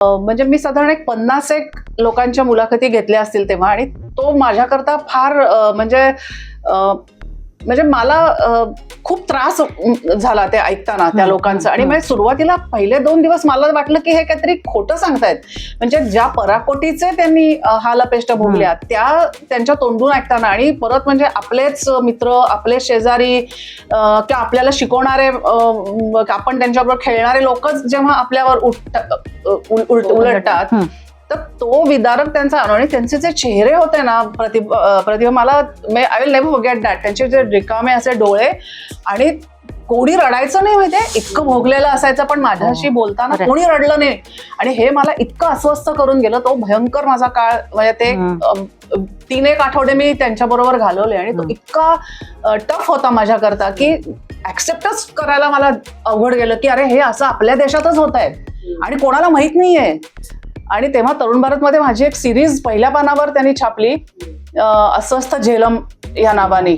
म्हणजे मी साधारण एक पन्नास एक लोकांच्या मुलाखती घेतल्या असतील तेव्हा आणि तो माझ्याकरता फार म्हणजे म्हणजे मला खूप त्रास झाला ते ऐकताना त्या लोकांचं आणि. म्हणजे सुरुवातीला पहिले दोन दिवस मला वाटलं की हे काहीतरी खोटं सांगतायत म्हणजे ज्या पराकोटीचे त्यांनी अं, हाल अपेष्ट भोगल्या त्या त्यांच्या तोंडून ऐकताना आणि परत म्हणजे आपलेच मित्र आपले शेजारी किंवा आपल्याला शिकवणारे आपण त्यांच्याबरोबर खेळणारे लोकच जेव्हा आपल्यावर उलट उल- उलट- उलटतात. तर तो विदारक त्यांचा आणि त्यांचे जे चेहरे होते ना प्रतिभा प्रतिभा मला I will never forget that त्यांचे जे रिकामे असे डोळे आणि कोणी रडायचं नाही माहितीये इतकं भोगलेलं असायचं पण माझ्याशी हो. बोलताना. कोणी रडलं नाही आणि हे मला इतकं अस्वस्थ करून गेलं तो भयंकर माझा काळ म्हणजे ते तीन एक आठवडे मी त्यांच्याबरोबर घालवले आणि तो. इतका टफ होता माझ्याकरता की ऍक्सेप्टच करायला मला अवघड गेलं की अरे हे असं आपल्या देशातच होत आहे आणि कोणाला माहीत नाहीये आणि तेव्हा तरुण भारतमध्ये माझी एक सिरीज पहिल्या पानावर त्यांनी छापली अस्वस्थ झेलम या नावाने.